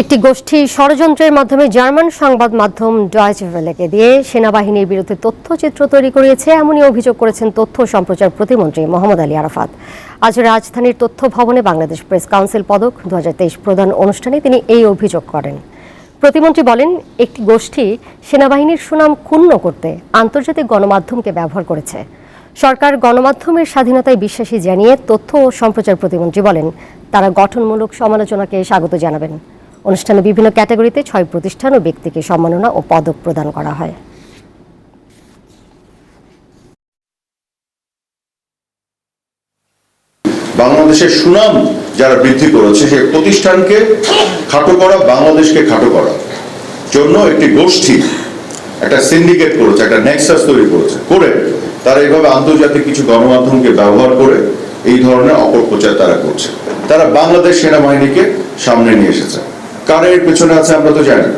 একটি গোষ্ঠী ষড়যন্ত্রের মাধ্যমে জার্মান সংবাদ মাধ্যম ডয়েচে ভেলেকে দিয়ে সেনাবাহিনীর বিরুদ্ধে তথ্যচিত্র তৈরি করিয়েছে এমনই অভিযোগ করেছেন তথ্য সম্প্রচার প্রতিমন্ত্রী মোহাম্মদ আলী আরাফাত। আজ রাজধানীর তথ্য ভবনে বাংলাদেশ প্রেস কাউন্সিল পদক দু প্রদান অনুষ্ঠানে তিনি এই অভিযোগ করেন। প্রতিমন্ত্রী বলেন, একটি গোষ্ঠী সেনাবাহিনীর সুনাম ক্ষুণ্ণ করতে আন্তর্জাতিক গণমাধ্যমকে ব্যবহার করেছে। সরকার গণমাধ্যমের স্বাধীনতায় বিশ্বাসী জানিয়ে তথ্য ও সম্প্রচার প্রতিমন্ত্রী বলেন, তারা গঠনমূলক সমালোচনাকে স্বাগত জানাবেন। অনুষ্ঠানে বিভিন্ন ক্যাটাগরিতে ছয় প্রতিষ্ঠান ও ব্যক্তিকে সম্মাননা ও পদক প্রদান করা হয়। বাংলাদেশের সুনাম যারা বৃদ্ধি করেছে, সেই প্রতিষ্ঠানকে খাটো করা, বাংলাদেশকে খাটো করা জন্য একটি গোষ্ঠী, একটা সিন্ডিকেট করেছে, একটা নেক্সাস তৈরি করেছে। করে তারা এইভাবে আন্তর্জাতিক কিছু গণমাধ্যমকে ব্যবহার করে এই ধরনের অপপ্রচার তারা করছে। তারা বাংলাদেশ সেনাবাহিনীকে সামনে নিয়ে এসেছে। কার এর পেছনে আছে আমরা তো জানি।